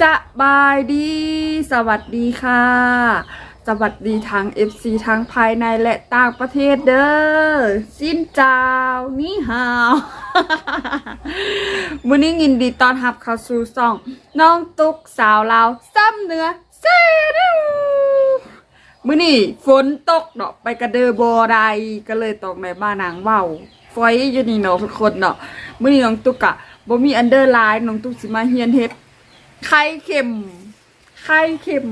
สบายดี สวัสดีค่ะ สวัสดีทาง FC ทั้งภายในและต่างประเทศเด้อสินจ้านี่ฮาวมื้อนี้ยินดีต้อนรับเข้าสู่ซ่อง น้องตุ๊กสาวลาวซ้ำเนื้อเซริวมื้อนี้ฝนตกเนาะไปกระเดอบ่ได้ก็เลยต้องในบ้านนางเว้าฝอยอยู่นี่เนาะทุกคนเนาะมื้อนี้น้องตุ๊กอะบ่มีอันเดอร์ไลน์น้องตุ๊กสิมาเฮียนเฮ็ด ไข่เค็ม ไข่เค็ม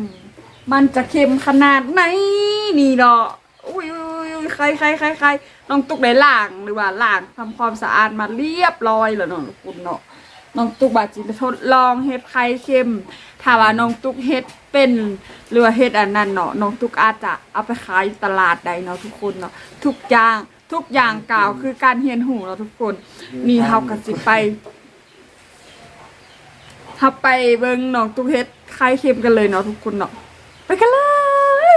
มันจะเค็มขนาดไหนนี่เนาะอุ้ยอุ้ยไข่ไข่ไข่ไข่น้องตุ๊กได้ล้างหรือว่าล้างทำความสะอาดมาเรียบร้อยแล้วเนาะทุกคนเนาะน้องตุ๊กบาจิทดลองเฮ็ดไข่เค็มถ้าว่าน้องตุ๊กเฮ็ดเป็นหรือว่าเฮ็ดอันนั้นเนาะน้องตุ๊กอาจจะเอาไปขายตลาดใดเนาะทุกคนเนาะทุกอย่างทุกอย่างกล่าวคือการเฮียนหูเนาทุกคน นี่เฮาก็สิไป ถ้าไปเบิ่งน้องตุ๊กเฮ็ดคลายเค็มกันเลยเนาะทุกคนเนาะไปกันเล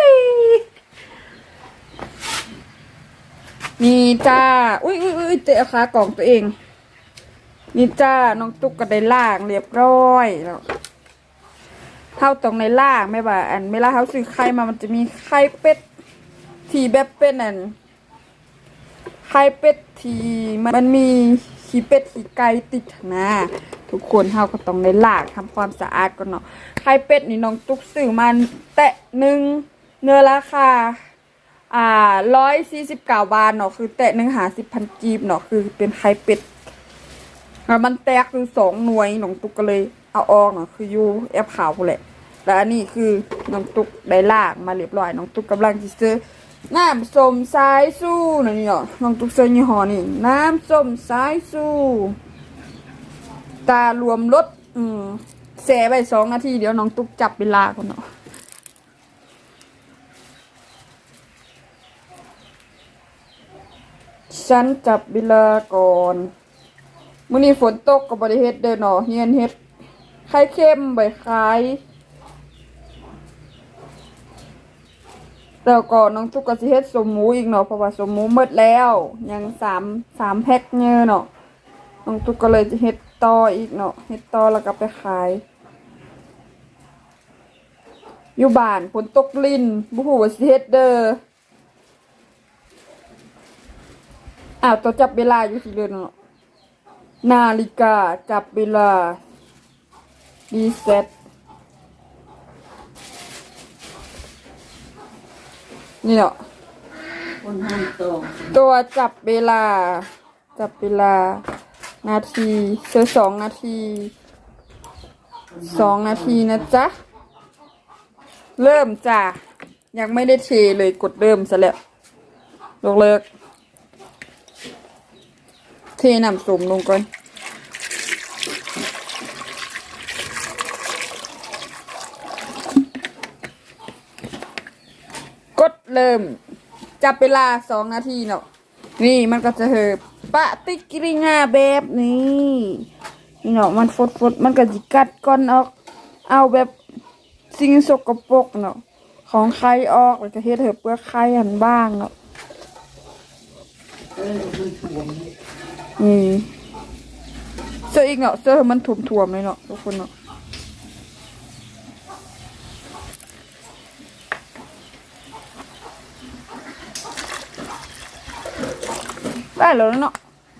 ยนี่จ้าอุ้ยอุ้ยอุ้ยเตะขากล่องตัวเอง นี่จ้าน้องตุ๊กก็ได้ล่างเรียบร้อยแล้วเท่าตรงในล่างไม่ว่าอันเวลาเขาซื้อไข่มามันจะมีไข่เป็ดที่แบบเป็นอันไข่เป็ดที่มันมี ขี้เป็ดขี้ไก่ติดนะทุกคนเฮาก็ต้องได้ล้างทำความสะอาดก่อนเนาะไข่เป็ดนี่น้องตุ๊กซื้อมันแตะหนึ่งเนื้อราคาอ่าร้อยสี่สิบเก้าบาทเนาะคือแตะหนึ่งหาสิบพันกีบเนาะคือเป็นไข่เป็ดมันแตกคือสองหน่วยน้องตุ๊กก็เลยเอาออกเนาะคืออยู่แอปขาวแหละแล้วอันนี้คือน้องตุ๊กได้ลางมาเรียบร้อยน้องตุ๊กกำลังจะซื้อ น้ำส้มสายสู้นะนี่เนาะน้องตุ๊กเซอร์ยี่ห้อนี่ น้ำส้มสายสู้ ตารวมรสอืมแสไปสองนาที เดี๋ยวน้องตุ๊กจับเวลาก่อนเนาะฉันจับเวลาก่อนมื้อนี้ฝนตกก็บ่ได้เฮ็ดเด้อเนาะเฮียนเฮ็ดไข่เค็มใบขาย แล้วก็น้องตุ๊กก็สิเฮ็ดสมหมูอีกเนาะเพราะว่าสมหมูหมดแล้ว ยังสามสามแพ็คเงอเนาะน้องตุ๊กก็เลยจะเฮ็ดต่ออีกเนาะเฮ็ดต่อแล้วก็ไปขาย อยู่บ้านฝนตกลินบ่ฮู้ว่าสิเฮ็ดเด้ออ้าวตัวจับเวลาอยู่สิเดือนเนาะนาฬิกาจับเวลารีเซ็ต นี่เนาะคนห้ามตรงตัวจับเวลา จับเวลา นาทีเจอสองนาทีสองนาทีนะจ๊ะ เริ่มจ้ะ ยังไม่ได้เทเลยกดเริ่มซะแล้วยกเลิก เทน้ำส้มลงก่อน กด เริ่ม จับเวลาสองนาทีเนาะนี่มันก็จะเหิบปะติกิริงาแบบนี้นี่เนาะมันฟดฟดมันก็จิกัดก้อนออก เอาแบบสิ่งสกปรกเนาะของไข่ออกแล้วก็เฮ็ดเหิบเปลือกไข่หันบ้างเนาะนี่เสื้ออีกเนาะเสื้อมันถ่วมๆเลยเนาะทุกคนเนาะ แล้วเนาะ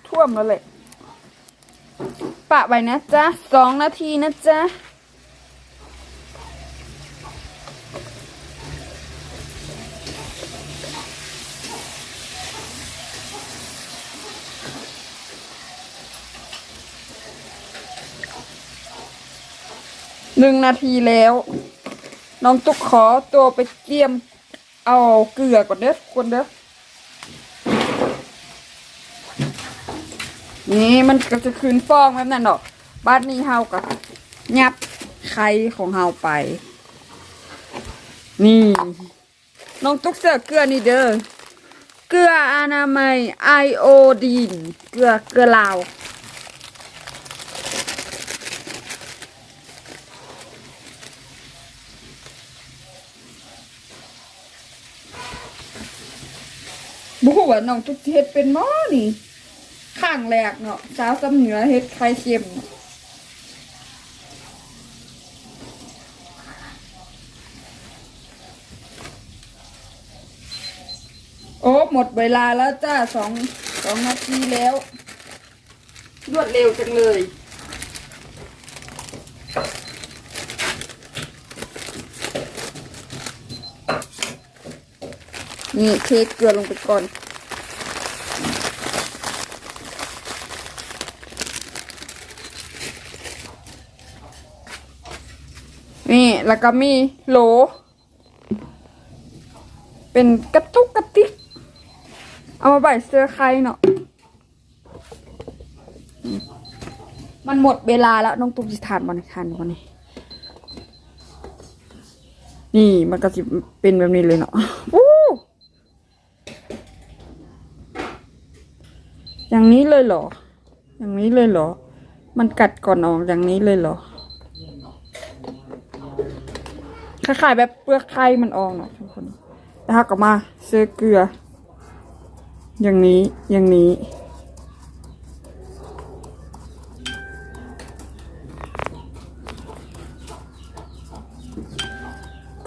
ท่วมแล้วเลยปะไปนะจ๊ะสองนาทีนะจ๊ะหนึ่งนาทีแล้ว น้องตุ๊กขอตัวไปเกียมเอาเกลือก่อนเด้อคนเด้อ นี่มันก็จะคืนฟองแบบนั้นเนาะบ้านนี้เฮากับยับไข่ของเฮาไป นี่ น้องตุ๊กเสือเกลือนี่เด้อ เกลืออนามัยไอโอดีน เกลือเกลือลาวบุกว่าน้องตุ๊กเฮ็ดเป็นหม้อนี่ ข้างแรกเนาะสาวกัเหนือเฮ็ดไข่เค็มโอ้ หมดเวลาแล้วจ้าสองสองนาทีแล้ว รวดเร็วจังเลยนี่เทเกลือลงไปก่อน แล้วก็มีโหล เป็นกระตุกกระติก เอามาใบเสื้อใครเนาะ มันหมดเวลาแล้วน้องตุ๊กจะทานบอลทานบอลนี่นี่มันก็จะเป็นแบบนี้เลยเนาะอู้อย่างนี้เลยเหรอ อย่างนี้เลยเหรอ มันกัดก่อนออกอย่างนี้เลยเหรอ คล้ายๆแบบเปลือกไข่มันออกเนาะทุกคนแล้วก็มาเสื้อเกลือ อย่างนี้อย่างนี้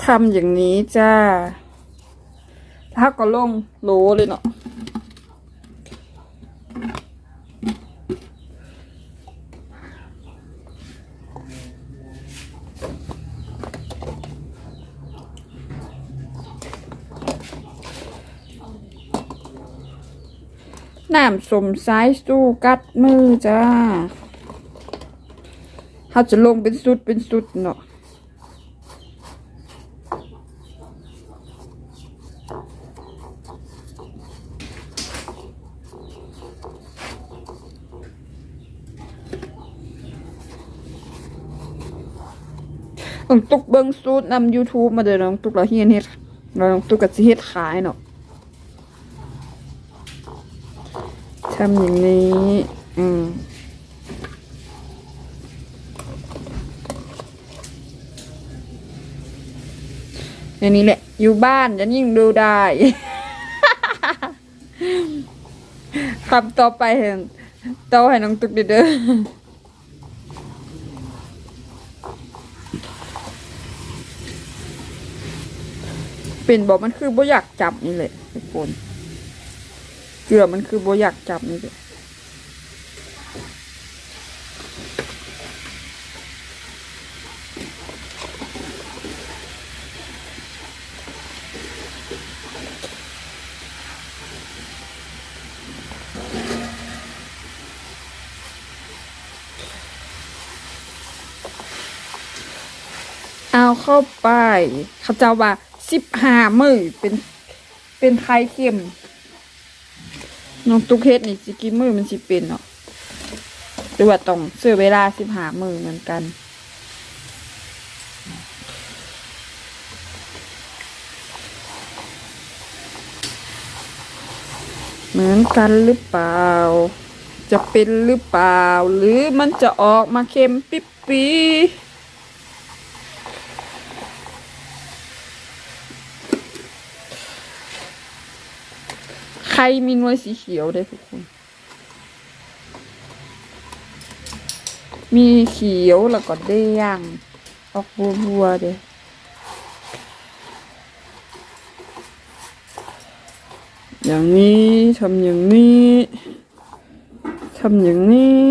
ทำอย่างนี้จ้าถ้าก็ลงโลเลยเนาะ น้ำสมสายสู้กัดมือจ้าเขาจะลงเป็นสุดเป็นสุดเนาะน้องตุกเบิ้งสูตรนำ YouTube มาเด้อน้องตุกเราเฮียนเฮ็ดแล้วน้องตุกก็สิเฮ็ดขายเนาะ ทำอย่างนี้ อืมอย่างนี้แหละ อยู่บ้านจะยิ่งดูได้คำต่อไปเห็นต่อให้น้องตุกเด้อเป็นบอกมันคือบ่อยากจับนี่แหละทุกคน เกลือมันคือโบอยากจับนี่แหละเอาเข้าไป เขาจ้าว่าสิบห้ามือเป็นเป็นไข่เค็ม น้องตุ๊กเฮ็ดนี่สิกี่มือมันสิเป็นเนาะหรือว่าต้องเสื้อเวลาสิบหามือเหมือนกัน เหมือนกันหรือเปล่า จะเป็นหรือเปล่า หรือมันจะออกมาเค็มปิ๊บปี ครมีหนวยสีเขียวได้ทุกคน มีเขียวแล้วก็แดงออกบัวบัวๆเด้อย่างนี้ทำอย่างนี้ทำอย่างนี้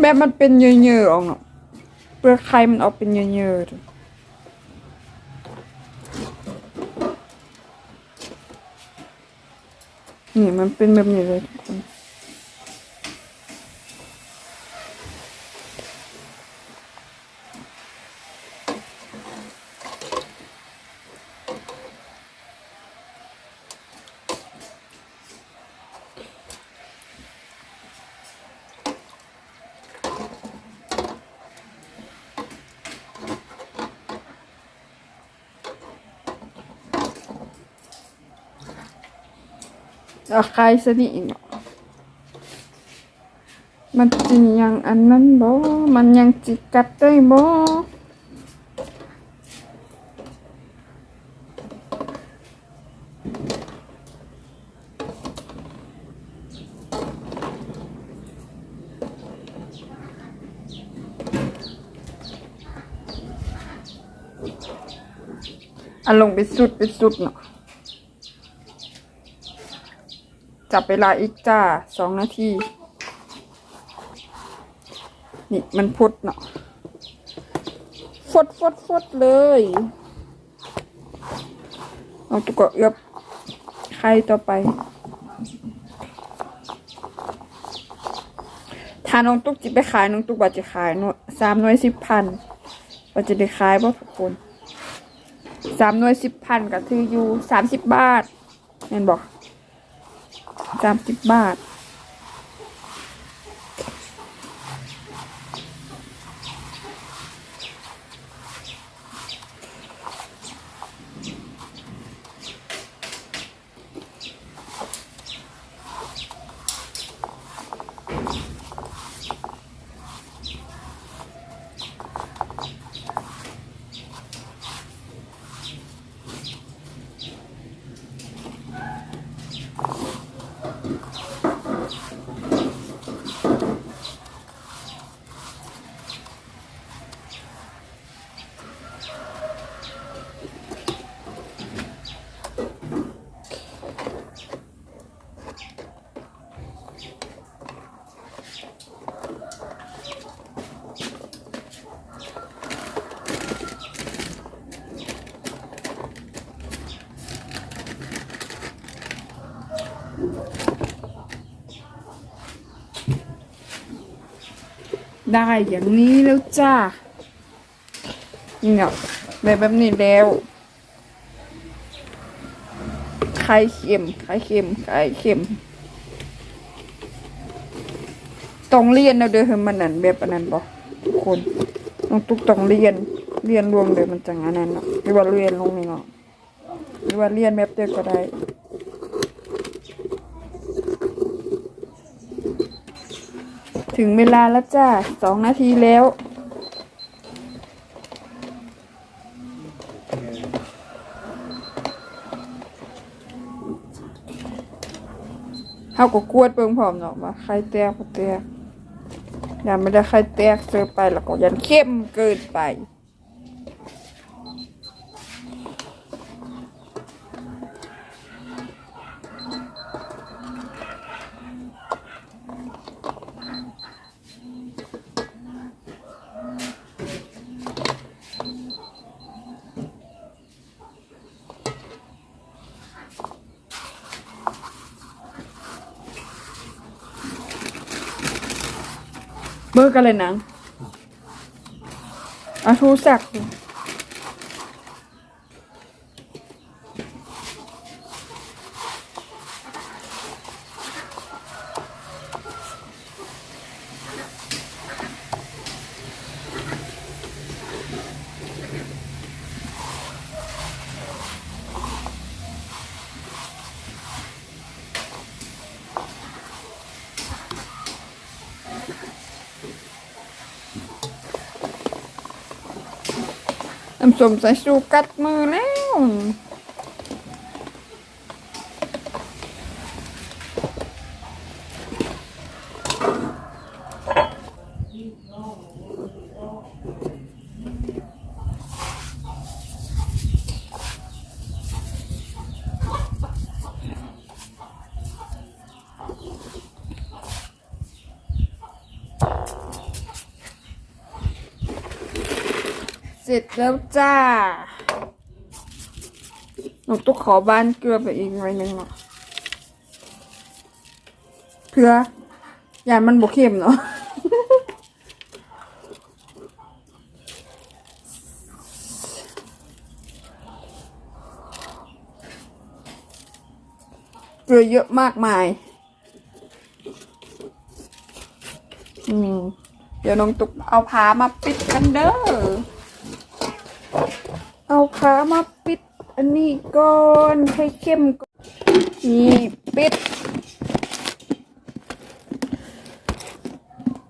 แบบมันเป็นเยอะๆออกเนาะเปลือกไข่มันออกเป็นเยอะๆนี่มันเป็นแบบนี้เลยทุกคน เอาใครสนิทเนาะมันจริงยังอันนั้นบ่มันยังจิกัดได้บ่อันลงไปสุดไปสุดเนาะ จับเวลาอีกจ้าสองนาที นี่มันพุดเนาะฟดฟดฟดเลยเอาตุกเอือบไข่ต่อไปถ้าน้องตุ๊กจิไปขายน้องตุ๊กว่าจะขายนสามหน่วยสิบพันว่าจะได้ขายบ่ทุกคนสามหน่วยสิบพันก็คืออยู่สามสิบบาทเห็นบอก สามสิบบาท ได้อย่างนี้แล้วจ้าเนี่ยแบบแบบนี้แล้วไข่เค็มไข่เค็มไข่เค็มต้องเรียนนะเด้อเฮมันนั่นแบบอันนั้นบอกทุกคนต้องตุกต้องเรียนเรียนรวมเลยมันจังอันนั้นเนาะหรือว่าเรียนลงนี่เนาะหรือว่าเรียนแบบเดียวก็ได้ ถึงเวลาแล้วจ้าสองนาทีแล้ว เฮาก็กวดเบิ่งพร้อมเนาะว่าไข่แตกบ่แตกอย่าไม่ได้ไข่แตกเจอไปแล้วก็ยันเข้มเกินไป เบอร์กันเลยนังเอาโทร น้ำส้มสายชูกัดมือแล้ว ร็จแล้วจ้าหนูต้องขอบ้านเกลือไปอีกหน่อยหนึงเนาะเพื่ออย่ามันบกเข้มเนาะเกลือเยอะมากมาย อืม เดี๋ยวน้องตุกเอาผ้ามาปิดกันเด้อ ขะมาปิด อันนี้ก่อนให้เข้มก่อนนี่ปิด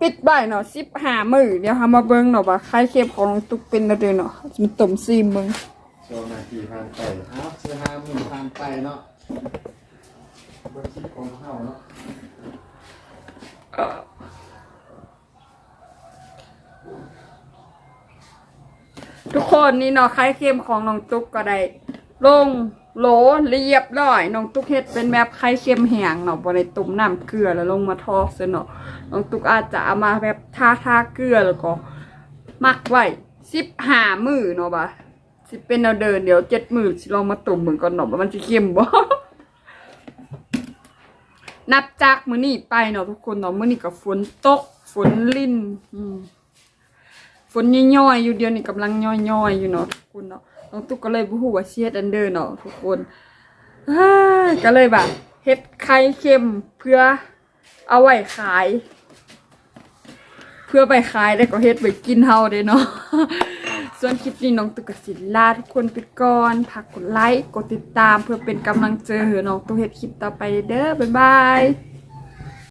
ปิดใบเนาะสิบห้ามือเดี๋ยวหามาเบิ้งเนาะว่าครเข้มของน้งตุกเป็นอะไรเนาะจะมาต่ำสี่มึบิ้งโซว์นาทีผ่านไปครับสิบห้าหมื่นผ่านไปเนาะ คนนี่เนาะไข่เค็มของน้องตุ๊กก็ได้ลงโหลเรียบร้อยน้องตุ๊กเฮ็ดเป็นแบบไข่เค็มแห้งเนาะบ่ได้ต้มน้ำเกลือแล้วลงมาทอดซะเนาะน้องตุ๊กอาจจะเอามาแบบทาทาเกลือแล้วก็มักไว้สิบห้ามือเนาะบ่ะสิเป็นแนวเดินเดี๋ยวเจ็ดมือสิลองมาตุ้มเหมือนก่อนเนาะว่ามันสิเค็มบ่นับจากมือนี้ไปเนาะทุกคนเนาะมือนี้ก็ฝนตกฝนลิ่นอืม ฝนย่อยๆอยู่เดียวนี่กำลังย่อยๆอยู่เนาะทุกคนเนาะน้องตุ๊กก็เลยบ่ฮู้ว่าเชียดอันเดอร์เนาะทุกคนก็เลยแบบเฮ็ดไข่เค็มเพื่อเอาไว้ขาย เพื่อไปขายแล้วก็เฮ็ดไว้กินเฮาเด้เนาะส่วนคลิปนี้น้องตุ๊กกสิลาทุกคนไปก่อนฝากกดไลค์กดติดตามเพื่อเป็นกำลังใจให้น้องตุ๊กเฮ็ดคลิปต่อไปเด้อบ๊ายบาย